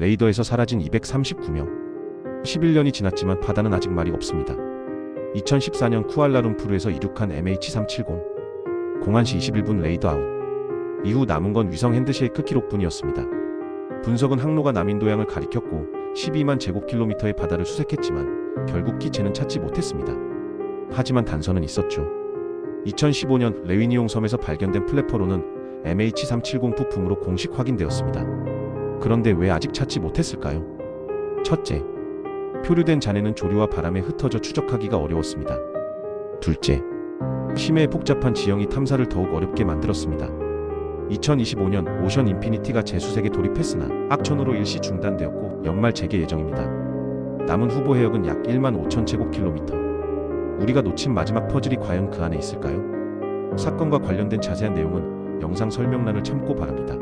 레이더에서 사라진 239명. 11년이 지났지만 바다는 아직 말이 없습니다. 2014년 쿠알라룸푸르에서 이륙한 MH370. 공안 시 21분 레이더 아웃. 이후 남은 건 위성 핸드쉐이크 기록뿐이었습니다. 분석은 항로가 남인도양을 가리켰고 12만 제곱킬로미터의 바다를 수색했지만 결국 기체는 찾지 못했습니다. 하지만 단서는 있었죠. 2015년 레위니옹 섬에서 발견된 플랫포로는 MH370 부품으로 공식 확인되었습니다. 그런데 왜 아직 찾지 못했을까요? 첫째, 표류된 잔해는 조류와 바람에 흩어져 추적하기가 어려웠습니다. 둘째, 심해 복잡한 지형이 탐사를 더욱 어렵게 만들었습니다. 2025년 오션 인피니티가 재수색에 돌입했으나 악천후로 일시 중단되었고 연말 재개 예정입니다. 남은 후보 해역은 약 1만 5천 제곱킬로미터. 우리가 놓친 마지막 퍼즐이 과연 그 안에 있을까요? 사건과 관련된 자세한 내용은 영상 설명란을 참고 바랍니다.